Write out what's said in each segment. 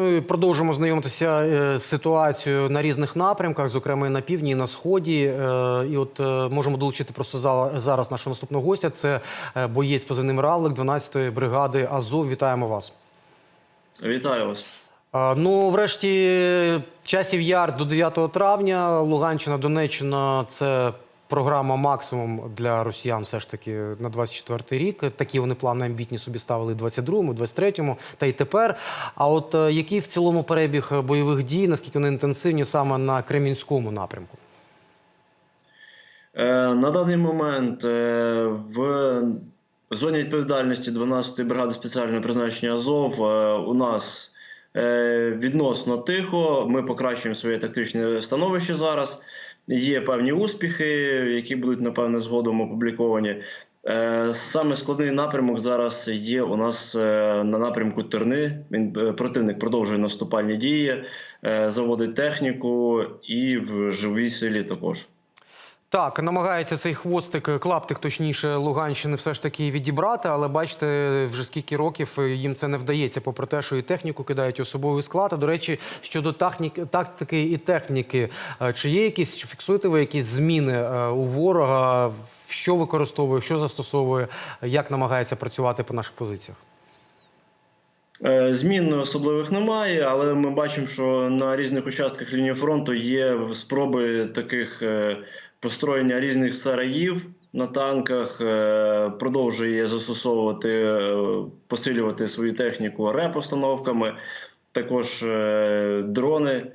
Ну і продовжимо знайомитися е, з ситуацією на різних напрямках, зокрема і на півдні, і на сході. Е, І от е, можемо долучити просто за- зараз нашого наступного гостя. Це боєць позивним Равлик 12-ї бригади Азов. Вітаємо вас. Вітаю вас. Ну, врешті, часів яр до 9 травня. Луганщина, Донеччина це програма максимум для росіян, все ж таки на 24 рік. Такі вони плани амбітні собі ставили в 22-му, 23-му, та й тепер. А от е, який в цілому перебіг бойових дій, наскільки вони інтенсивні саме на Кремінському напрямку? Е, На даний момент е, в зоні відповідальності 12-ї бригади спеціального призначення Азов у нас відносно тихо. Ми покращуємо своє тактичне становище зараз. Є певні успіхи, які будуть напевне згодом опубліковані. Е, Саме складний напрямок зараз є у нас е, на напрямку Терни. Він е, противник продовжує наступальні дії, заводить техніку і в живій силі також. Так, намагається цей хвостик, е, клаптик, точніше, Луганщини все ж таки відібрати, але бачите, вже скільки років е, їм це не вдається, попри те, що і техніку кидають, особовий склад. А до речі, щодо тактики і техніки, е, чи є якісь, чи фіксуєте ви якісь зміни у ворога? Що використовує, що застосовує, як намагається працювати по наших позиціях? Е, Змін особливих немає, але ми бачимо, що на різних участках лінії фронту є спроби таких е, построєння різних сараїв на танках. е, Продовжує застосовувати, посилювати свою техніку реп-установками, також дрони.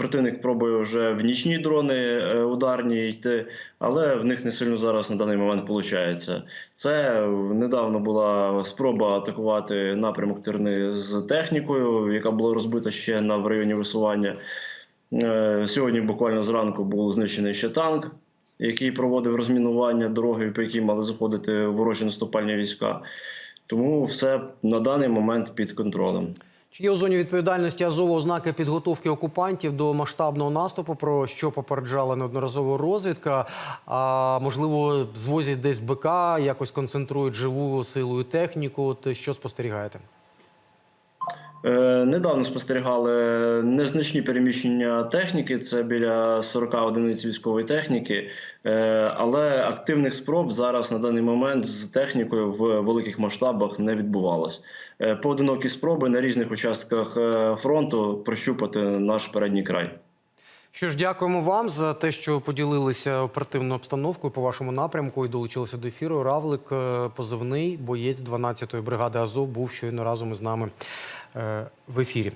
Противник пробує вже в нічні дрони е, ударні йти, але в них не сильно зараз на даний момент виходить. Це недавно була спроба атакувати напрямок Терни з технікою, яка була розбита ще на в районі висування. Е, Сьогодні буквально зранку був знищений ще танк, який проводив розмінування дороги, по якій мали заходити ворожі наступальні війська. Тому все на даний момент під контролем. Чи є у зоні відповідальності Азова ознаки підготовки окупантів до масштабного наступу, про що попереджала неодноразово розвідка? А можливо, звозять десь БК, якось концентрують живу силу і техніку. От що спостерігаєте? Е, Недавно спостерігали незначні переміщення техніки, це біля 40 одиниць військової техніки, Е, але активних спроб зараз на даний момент з технікою в великих масштабах не відбувалось. Е, Поодинокі спроби на різних участках фронту прощупати наш передній край. Що ж, дякуємо вам за те, що поділилися оперативною обстановкою по вашому напрямку і долучилися до ефіру. Равлик, позивний боєць 12-ї бригади Азов, був щойно разом із нами в ефірі.